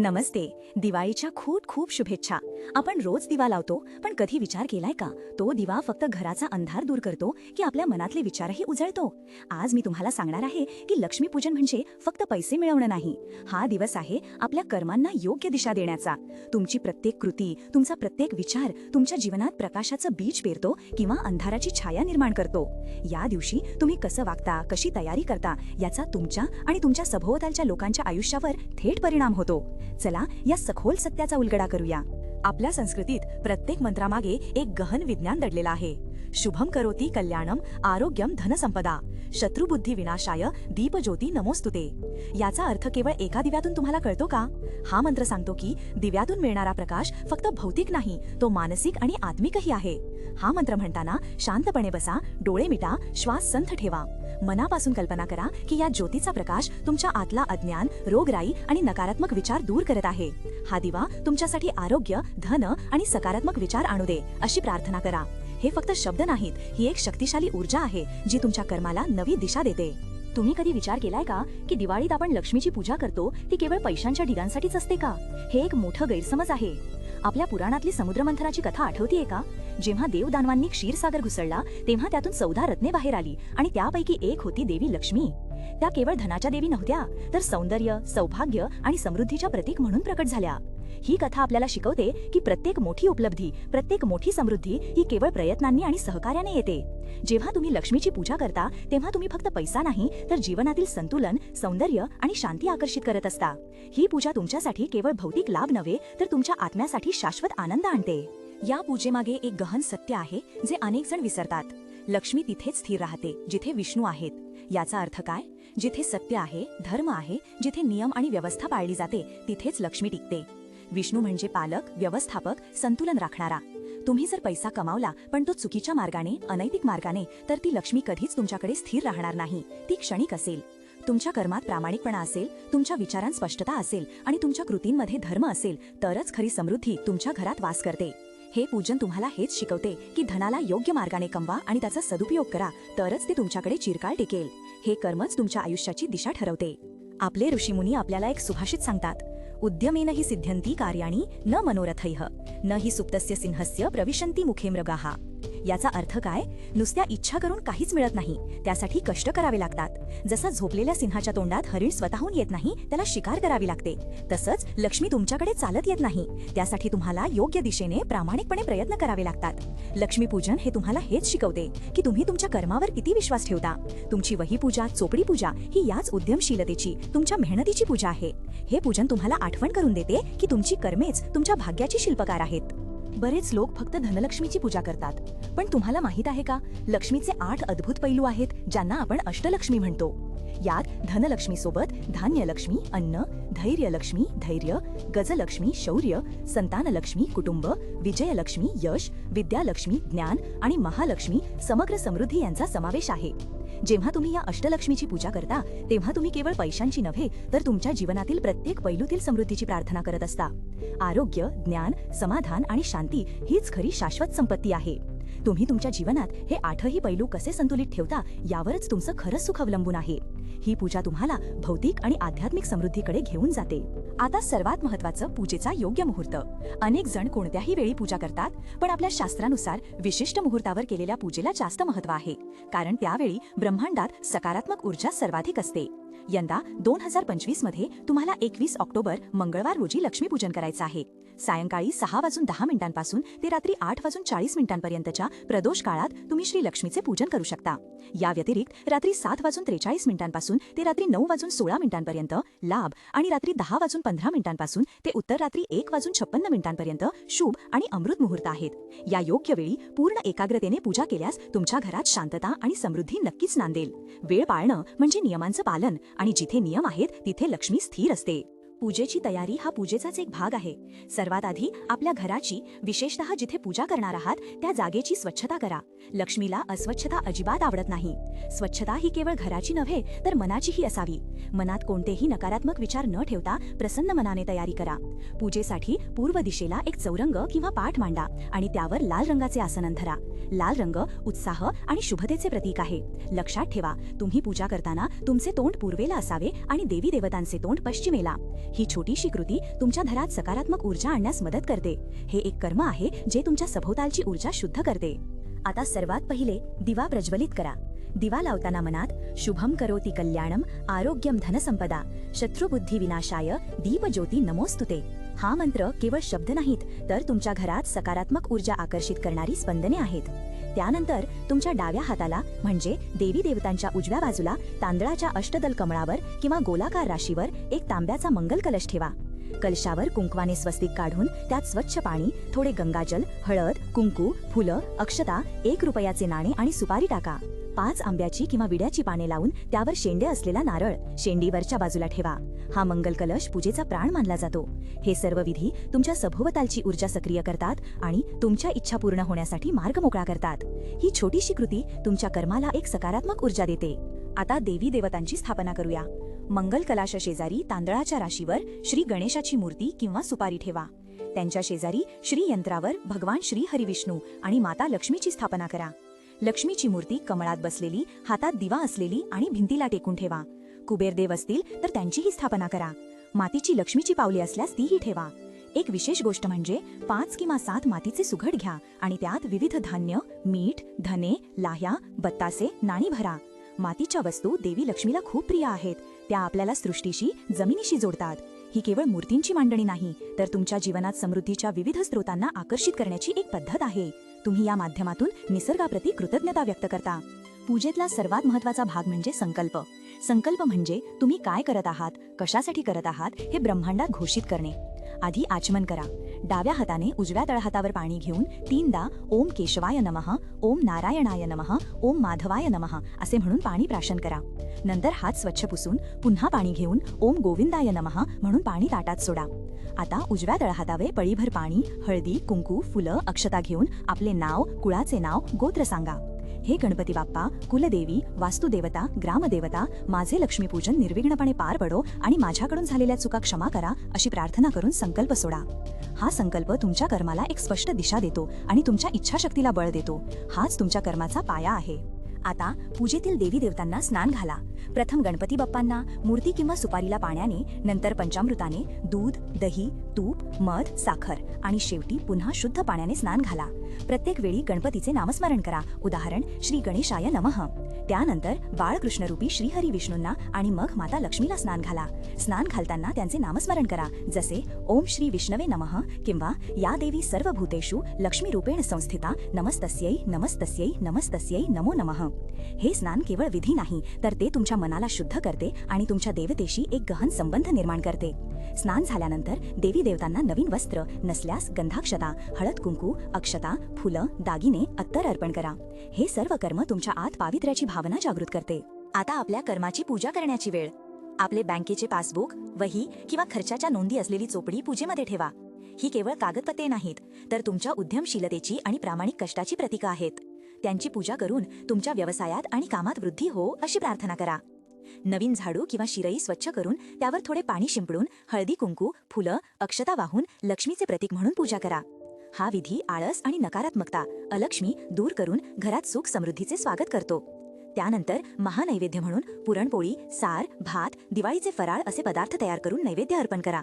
नमस्ते. दिवाळीच्या खूप खूप शुभेच्छा. आपण रोज दिवा लावतो पण कधी विचार केलाय का? तो दिवा फक्त घराचा अंधार दूर करतो की आपल्या मनातले विचारही उजळतो. आज मी तुम्हाला सांगणार आहे की लक्ष्मीपूजन म्हणजे फक्त पैसे मिळवणं नाही. हा दिवस आहे आपल्या कर्मांना योग्य दिशा देण्याचा. तुमची प्रत्येक कृती तुमचा प्रत्येक विचार तुमच्या जीवनात प्रकाशाचं बीज पेरतो किंवा अंधाराची छाया निर्माण करतो. या दिवशी तुम्ही कसं वागता कशी तयारी करता याचा तुमच्या आणि तुमच्या सभोवतालच्या लोकांच्या आयुष्यावर थेट परिणाम होतो. चला या सखोल सत्याचा उलगडा करूया. आपल्या संस्कृतीत प्रत्येक मंत्रामागे एक गहन विज्ञान दडलेलं आहे. शुभम करोती कल्याणम आरोग्यम धनसंपदा शत्रुबुद्धी विनाशाय दीपज्योती नमोस्तुते। याचा अर्थ केवळ एका दिव्यातून तुम्हाला कळतो का? हा मंत्र सांगतो की दिव्यातून मिळणारा प्रकाश फक्त भौतिक नाही तो मानसिक आणि आत्मिकही आहे. हा मंत्र म्हणताना शांतपणे बसा डोळे मिटा श्वास संथ ठेवा. मनापासून कल्पना करा की या ज्योतीचा प्रकाश तुमच्या आतला अज्ञान रोगराई आणि नकारात्मक विचार दूर करत आहे. हा दिवा तुमच्यासाठी आरोग्य धन आणि सकारात्मक विचार आणू दे अशी प्रार्थना करा. हे फक्त शब्द नाहीत. ही एक शक्तिशाली ऊर्जा आहे जी तुमच्या कर्माला नवी दिशा देते. तुम्ही कधी विचार केलाय का की दिवाळीत आपण लक्ष्मीची पूजा करतो ती केवळ पैशांच्या ढिगांसाठीच असते का? हे एक मोठं गैरसमज आहे. आपल्या पुराणातली समुद्रमंथनाची कथा आठवतीये का? जेव्हा देवदानवांनी क्षीरसागर घुसळला तेव्हा त्यातून चौदा रत्ने बाहेर आली आणि त्यापैकी एक होती देवी लक्ष्मी. त्या केवळ धनाच्या देवी नव्हत्या तर सौंदर्य सौभाग्य आणि समृद्धीच्या प्रतीक म्हणून प्रकट झाल्या. ही कथा आपल्याला शिकवते की प्रत्येक मोठी उपलब्धी प्रत्येक मोठी समृद्धी ही केवळ प्रयत्नांनी आणि सहकार्याने येते. जेव्हा तुम्ही लक्ष्मीची पूजा करता तेव्हा तुम्ही फक्त पैसा नाही तर जीवनातील संतुलन सौंदर्य आणि शांती आकर्षित करत असता. ही पूजा तुमच्यासाठी केवळ भौतिक लाभ नव्हे तर तुमच्या आत्म्यासाठी शाश्वत आनंद आणते. या पूजेमागे एक गहन सत्य आहे जे अनेक जण विसरतात. लक्ष्मी तिथेच स्थिर राहते जिथे विष्णू आहेत. याचा अर्थ काय? जिथे सत्य आहे धर्म आहे जिथे नियम आणि व्यवस्था पाळली जाते तिथेच लक्ष्मी टिकते. विष्णू म्हणजे पालक व्यवस्थापक संतुलन राखणारा. तुम्ही जर पैसा कमावला पण तो चुकीच्या मार्गाने अनैतिक मार्गाने तर ती लक्ष्मी कधीच तुमच्याकडे स्थिर राहणार नाही. ती क्षणिक असेल. तुमच्या कर्मात प्रामाणिकपणा असेल तुमच्या विचारांत स्पष्टता असेल आणि तुमच्या कृतींमध्ये धर्म असेल तरच खरी समृद्धी तुमच्या घरात वास करते. हे पूजन तुम्हाला हेच शिकवते की धनाला योग्य मार्गाने कमवा आणि त्याचा सदुपयोग करा तरच ते तुमच्याकडे चिरकाळ टिकेल. हे कर्मच तुमच्या आयुष्याची दिशा ठरवते. आपले ऋषीमुनी आपल्याला एक सुभाषित सांगतात. उद्यमेन हि सिद्ध्यन्ति कार्याणि न मनोरथैः। न हि सुप्तस्य सिंहस्य प्रविशन्ति मुखे मृगाः। याचा अर्थ काय? नुसत्या इच्छा करून काहीच मिळत नाही. त्यासाठी कष्ट करावे लागतात. जसं झोपलेल्या सिंहाच्या तोंडात हरिण स्वतःहून येत नाही त्याला शिकार करावी लागते. तसंच लक्ष्मी तुमच्याकडे चालत येत नाही. त्यासाठी तुम्हाला योग्य दिशेने प्रामाणिकपणे प्रयत्न करावे लागतात. लक्ष्मीपूजन हे तुम्हाला हेच शिकवते की तुम्ही तुमच्या कर्मावर किती विश्वास ठेवता. तुमची वही पूजा चोपडी पूजा ही याच उद्यमशीलतेची तुमच्या मेहनतीची पूजा आहे. हे पूजन तुम्हाला आठवण करून देते की तुमची कर्मेच तुमच्या भाग्याची शिल्पकार आहेत. बरेच लोक फक्त धनलक्ष्मीची पूजा करतात. पण तुम्हाला माहीत आहे का? लक्ष्मीचे आठ अद्भुत पैलू आहेत ज्यांना आपण अष्टलक्ष्मी म्हणतो. यात धनलक्ष्मी सोबत धान्यलक्ष्मी अन्न धैर्यलक्ष्मी धैर्य गजलक्ष्मी शौर्य संतानलक्ष्मी कुटुंब विजयलक्ष्मी यश विद्यालक्ष्मी ज्ञान आणि महालक्ष्मी समग्र समृद्धी यांचा समावेश आहे. जेव्हा तुम्ही या अष्टलक्ष्मीची पूजा करता तेव्हा तुम्ही केवळ पैशांची नव्हे तर तुमच्या जीवनातील प्रत्येक पैलूतील समृद्धीची प्रार्थना करत असता. आरोग्य ज्ञान समाधान आणि शांती हीच खरी शाश्वत संपत्ती आहे. तुम्ही तुमच्या जीवनात हे आठही पैलू कसे संतुलित ठेवता यावरच तुमचं खरंच सुख अवलंबून आहे. ही पूजा तुम्हाला भौतिक आणि आध्यात्मिक समृद्धीकडे घेऊन जाते. आता सर्वात महत्वाचं पूजेचा योग्य मुहूर्त. अनेक जण कोणत्याही वेळी पूजा करतात पण आपल्या शास्त्रानुसार विशिष्ट मुहूर्तावर केलेल्या पूजेला जास्त महत्त्व आहे. कारण त्यावेळी ब्रह्मांडात सकारात्मक ऊर्जा सर्वाधिक असते. यंदा दोन हजार पंचवीसमध्ये तुम्हाला एकवीस ऑक्टोबर मंगळवार रोजी लक्ष्मीपूजन करायचं आहे. सायंकाळी सहा वाजून दहा मिनिटांपासून ते रात्री आठ वाजून चाळीस मिनिटांपर्यंतच्या प्रदोष काळात तुम्ही श्री लक्ष्मीचे पूजन करू शकता. या व्यतिरिक्त रात्री सात वाजून त्रेचाळीस मिनिटांपासून ते रात्री नऊ वाजून सोळा मिनिटांपर्यंत लाभ आणि रात्री दहा वाजून पंधरा मिनिटांपासून ते उत्तर रात्री एक वाजून छप्पन्न मिनिटांपर्यंत शुभ आणि अमृत मुहूर्त आहेत. या योग्य वेळी पूर्ण एकाग्रतेने पूजा केल्यास तुमच्या घरात शांतता आणि समृद्धी नक्कीच नांदेल. वेळ पाळणं म्हणजे नियमांचं पालन आणि जिथे नियम आहेत तिथे लक्ष्मी स्थिर असते. पूजेची तयारी हा पूजेचाच एक भाग आहे. सर्वात आधी आपल्या घराची विशेषतः जिथे पूजा करणार आहात त्या जागेची स्वच्छता करा. लक्ष्मीला अस्वच्छता अजिबात आवडत नाही. स्वच्छता ही केवळ घराची नव्हे तर मनाचीही असावी. मनात कोणतेही नकारात्मक विचार न ठेवता प्रसन्न मनाने तयारी करा. पूजेसाठी पूर्व दिशेला एक चौरंग किंवा पाठ मांडा आणि त्यावर लाल रंगाचे आसन अंथरा लाल रंग उत्साह आणि शुभतेचे प्रतीक आहे. लक्षात ठेवा तुम्ही पूजा करताना तुमचे तोंड पूर्वेला असावे आणि देवी देवतांचे तोंड पश्चिमेला. ही छोटीशी कृती तुमच्या घरात सकारात्मक ऊर्जा आणण्यास मदत करते. हे एक कर्म आहे जे तुमच्या सभोवतालची ऊर्जा शुद्ध करते. आता सर्वात पहिले दिवा प्रज्वलित करा. दिवा लावताना मनात शुभम करोति कल्याणम आरोग्यम धनसंपदा शत्रुबुद्धी विनाशाय दीपज्योती नमोस्तुते. हा मंत्र केवळ शब्द नाहीत तर तुमच्या घरात सकारात्मक ऊर्जा आकर्षित करणारी स्पंदने आहेत. त्यानंतर तुमच्या डाव्या हाताला म्हणजे देवी देवतांच्या उजव्या बाजूला तांदळाच्या अष्टदल कमळावर किंवा गोलाकार राशीवर एक तांब्याचा मंगल कलश ठेवा. कलशावर कुंकवाने स्वस्तिक काढून त्यात स्वच्छ पाणी थोडे गंगाजल हळद कुंकू फुलं अक्षता एक रुपयाचे नाणे आणि सुपारी टाका. पाच आंब्याची किंवा विड्याची पाने लावून त्यावर शेंडे असलेला नारळ शेंडीवरच्या बाजूला ठेवा. हा मंगल कलश पूजेचा प्राण मानला जातो. हे सर्व विधी तुमच्या सभोवतालची ऊर्जा सक्रिय करतात आणि तुमच्या इच्छा पूर्ण होण्यासाठी मार्ग मोकळा करतात. ही छोटीशी कृती तुमच्या कर्माला एक सकारात्मक ऊर्जा देते. आता देवी देवतांची स्थापना करूया. मंगल कलाश शेजारी तांदळाच्या राशीवर श्री गणेशाची मूर्ती किंवा सुपारी ठेवा. त्यांच्या शेजारी श्री यंत्रावर भगवान श्री हरिविष्णू आणि माता लक्ष्मीची स्थापना करा. लक्ष्मीची मूर्ती कमळात बसलेली हातात दिवा असलेली आणि भिंतीला टेकून ठेवा. कुबेरदेव असतील तर त्यांचीही स्थापना करा. मातीची लक्ष्मीची पावले असल्यास तीही ठेवा. एक विशेष गोष्ट म्हणजे पाच किंवा सात मातीचे सुघड घ्या आणि त्यात विविध धान्य मीठ धने लाह्या बत्तासे नाणी भरा. मातीच्या वस्तू देवी लक्ष्मीला खूप प्रिय आहेत. त्या आपल्याला सृष्टीशी जमिनीशी जोडतात. ही केवळ मूर्तींची मांडणी नाही तर तुमच्या जीवनात समृद्धीच्या विविध स्रोतांना आकर्षित करण्याची एक पद्धत आहे. तुम्ही या माध्यमातून निसर्गाप्रती कृतज्ञता व्यक्त करता. पूजेतला सर्वात महत्त्वाचा भाग म्हणजे संकल्प. संकल्प म्हणजे तुम्ही काय करत आहात कशासाठी करत आहात हे ब्रह्मांडात घोषित करणे. आधी आचमन करा. डाव्या हाताने उजव्या तळहातावर पाणी घेऊन तीनदा ओम केशवाय नमः ओम नारायणाय नमः ओम माधवाय नमः असे म्हणून पाणी प्राशन करा. नंतर हात स्वच्छ पुसून पुन्हा पाणी घेऊन ओम गोविंदाय नमः म्हणून पाणी ताटात सोडा. आता उजव्या तळहातावे पळीभर पाणी हळदी कुंकू फुलं अक्षता घेऊन आपले नाव कुळाचे नाव गोत्र सांगा. हे गणपती बाप्पा कुलदेवी वास्तुदेवता ग्रामदेवता माझे लक्ष्मीपूजन निर्विघ्नपणे पार पडो आणि माझ्याकडून झालेल्या चुका क्षमा करा अशी प्रार्थना करून संकल्प सोडा. हा संकल्प तुमच्या कर्माला एक स्पष्ट दिशा देतो आणि तुमच्या इच्छाशक्तीला बळ देतो. हाच तुमच्या कर्माचा पाया आहे. आता पूजेतील देवी देवतांना स्नान घाला. प्रथम गणपती बाप्पांना मूर्ती किंवा सुपारीला पाण्याने नंतर पंचामृताने दूध दही तूप मध साखर आणि शेवटी पुन्हा शुद्ध पाण्याने स्नान घाला. प्रत्येक वेळी गणपतीचे नामस्मरण करा. उदाहरण श्री गणेशाय नमः. त्यानंतर बाळकृष्णरूपी श्रीहरी विष्णूंना आणि मग माता लक्ष्मीला स्नान घाला. स्नान घालताना त्यांचे नामस्मरण करा. जसे ओम श्री विष्णवे नमः किंवा या देवी सर्व भूतेषु लक्ष्मीरूपेण संस्थिता नमस्तस्यै नमस्तस्यै नमस्तस्यै नमो नमः. हे स्नान केवळ विधी नाही तर ते तुमच्या मनाला शुद्ध करते आणि तुमच्या देवतेशी एक गहन संबंध निर्माण करते. स्नान झाल्यानंतर देवी देवतांना नवीन वस्त्र नसल्यास गंधाक्षता हळद कुंकू अक्षता फुलं दागिने अत्तर अर्पण करा. हे सर्व कर्म तुमच्या आत पावित्र्याची भावना जागृत करते. आता आपल्या कर्माची पूजा करण्याची वेळ. आपले बँकेचे पासबुक वही किंवा खर्चाच्या नोंदी असलेली चोपडी पूजेमध्ये ठेवा. ही केवळ कागदपत्रे नाहीत तर तुमच्या उद्यमशीलतेची आणि प्रामाणिक कष्टाची प्रतीकं आहेत. त्यांची पूजा करून तुमच्या व्यवसायात आणि कामात वृद्धी हो अशी प्रार्थना करा. नवीन झाडू किंवा शिरई स्वच्छ करून त्यावर थोडे पाणी शिंपडून हळदी कुंकू फुलं अक्षता वाहून लक्ष्मीचे प्रतीक म्हणून पूजा करा. हा विधी आळस आणि नकारात्मकता अलक्ष्मी दूर करून घरात सुख समृद्धीचे स्वागत करतो. त्यानंतर महानैवेद्य म्हणून पुरणपोळी सार भात दिवाळीचे फराळ असे पदार्थ तयार करून नैवेद्य अर्पण करा.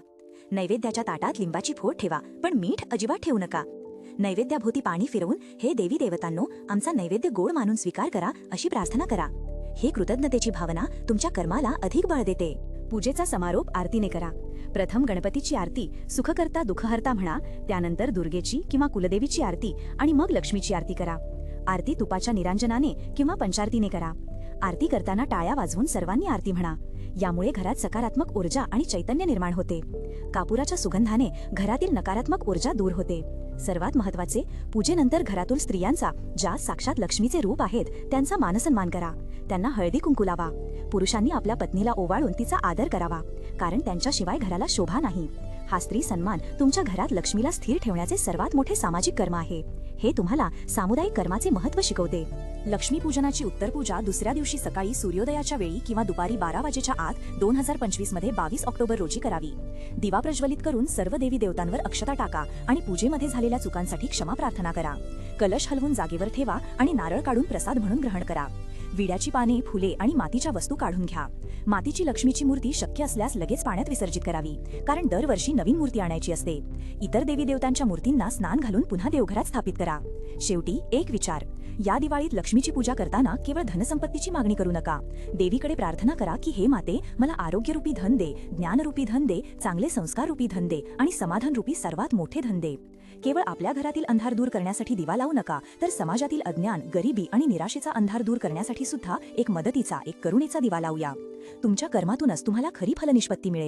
नैवेद्याच्या ताटात लिंबाची फोड ठेवा पण मीठ अजिबात ठेवू नका. नैवेद्याभोवती पाणी फिरवून हे देवी देवतांनो आमचा नैवेद्य गोड मानून स्वीकार करा अशी प्रार्थना करा. ही कृतज्ञतेची भावना तुमच्या कर्माला अधिक बळ देते. पूजेचा समारोप आरतीने करा. प्रथम गणपतीची आरती सुखकर्ता दुःखहर्ता म्हणा त्यानंतर दुर्गेची किंवा कुलदेवीची आरती आणि मग लक्ष्मीची आरती करा. आरती तुपाच्या निरांजनाने किंवा पंचारतीने करा. आरती करताना टाळ्या वाजवून सर्वांनी आरती म्हणा. यामुळे घरात सकारात्मक ऊर्जा आणि चैतन्य निर्माण होते. कापुराच्या सुगंधाने घरातील नकारात्मक ऊर्जा दूर होते. सर्वात महत्त्वाचे पूजेनंतर घरातील स्त्रियांचा ज्या साक्षात लक्ष्मीचे रूप आहेत त्यांचा मानसन्मान करा. त्यांना हळदी कुंकू लावा. पुरुषांनी आपल्या पत्नीला ओवाळून तिचा आदर करावा. कारण त्यांच्याशिवाय घराला शोभा नाही. हा स्त्री सन्मान तुमच्या घरात लक्ष्मीला स्थिर ठेवण्याचे सर्वात मोठे सामाजिक कर्म आहे. हे तुम्हाला सामुदायिक कर्माचे महत्त्व शिकवते. लक्ष्मीपूजनाची उत्तर पूजा दुसऱ्या दिवशी सकाळी सूर्योदयाच्या वेळी किंवा दुपारी बारा वाजेच्या आत दोन हजार पंचवीसमध्ये बावीस ऑक्टोबर रोजी करावी. दिवा प्रज्वलित करून सर्व देवी देवतांवर अक्षता टाका आणि पूजेमध्ये झालेल्या चुकांसाठी क्षमा प्रार्थना करा. कलश हलवून जागेवर ठेवा आणि नारळ काढून प्रसाद म्हणून ग्रहण करा. विड्याची पाने फुले आणि मातीच्या वस्तू काढून घ्या. मातीची लक्ष्मीची मूर्ती शक्य असल्यास लगेच पाण्यात विसर्जित करावी कारण दरवर्षी नवीन मूर्ती आणायची असते. इतर देवी देवतांच्या मूर्तींना स्नान घालून पुन्हा देवघरात स्थापित करा. शेवटी एक विचार या दिवाळीत लक्ष्मीची पूजा करताना केवळ धनसंपत्तीची मागणी करू नका. देवीकडे प्रार्थना करा की हे माते मला आरोग्यरूपी धन दे ज्ञानरूपी धन दे चांगले संस्काररूपी धन दे आणि समाधानरूपी सर्वात मोठे धन दे. केवळ आपल्या घरातील अंधार दूर करण्यासाठी दिवा लावू नका तर समाजातील अज्ञान गरिबी आणि निराशेचा अंधार दूर करण्यासाठी सुद्धा एक मदतीचा एक करुणेचा दिवा लावूया. तुमच्या कर्मातूनच तुम्हाला खरी फलनिष्पत्ती मिळेल.